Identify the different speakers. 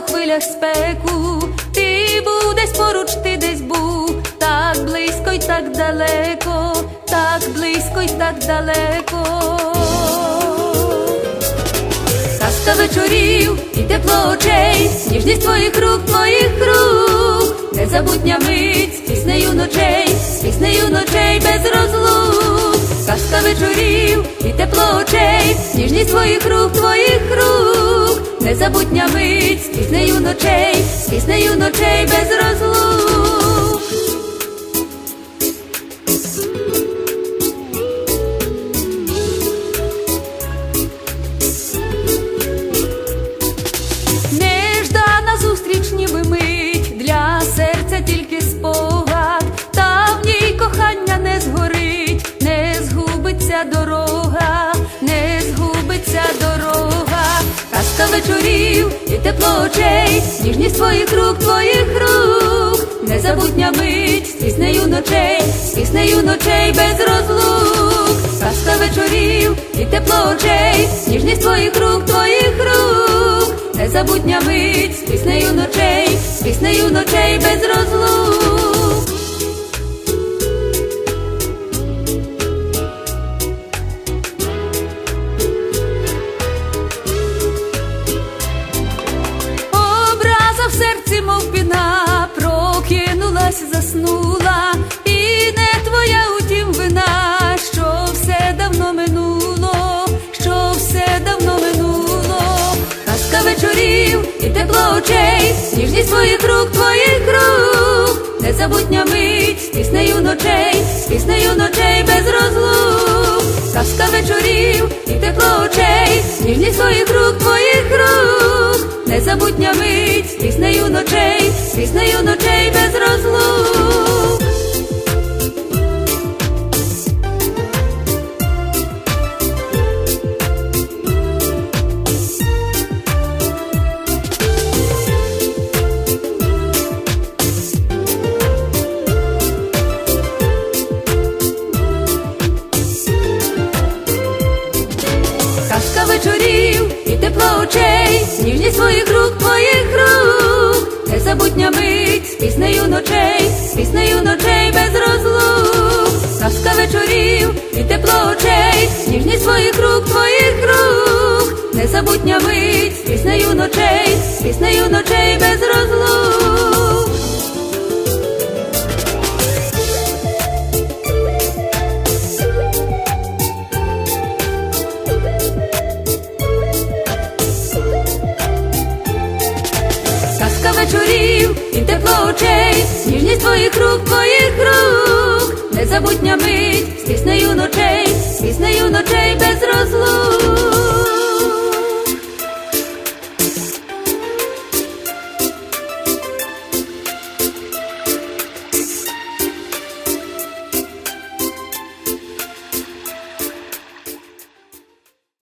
Speaker 1: відчуваєш спеку, ти був десь поруч, ти десь був, так близько й так далеко, так близько й так далеко. Казка вечорів і тепло очей, ніжність твоїх рук, твоїх рук, незабутня мить з піснею ночей, з піснею ночей без розлук. Казка вечорів і тепло очей, ніжність твоїх рук, незабутня мить з піснею ночей, з піснею ночей без розлук. Вечорів і тепло очей, ніжність твоїх рук, твоїх рук, незабутня мить з піснею ночей, з піснею ночей без розлук, казка вечорів і тепло очей, ніжність твоїх рук, твоїх рук. Незабутня мить з піснею ночей, з піснею ночей без розлук. Тепло очей, ніжність твоїх рук, твоїх рук, незабутня мить піснею ночей, піснею ночей без розлук, казка вечорів і тепло очей, ніжність твоїх рук, твоїх рук, незабутня мить піснею ночей, піснею ночей без розлук. Очей, ніжність своїх рук, твоїх рук, незабутня мить з піснею ночей, з піснею ночей без розлук. Казка вечорів і тепло очей, ніжність своїх рук, твоїх рук, незабутня мить з піснею ночей, з піснею ночей без розлук. Казка і тепло очей, ніжність твоїх рук, твоїх рук, незабутня мить з піснею ночей,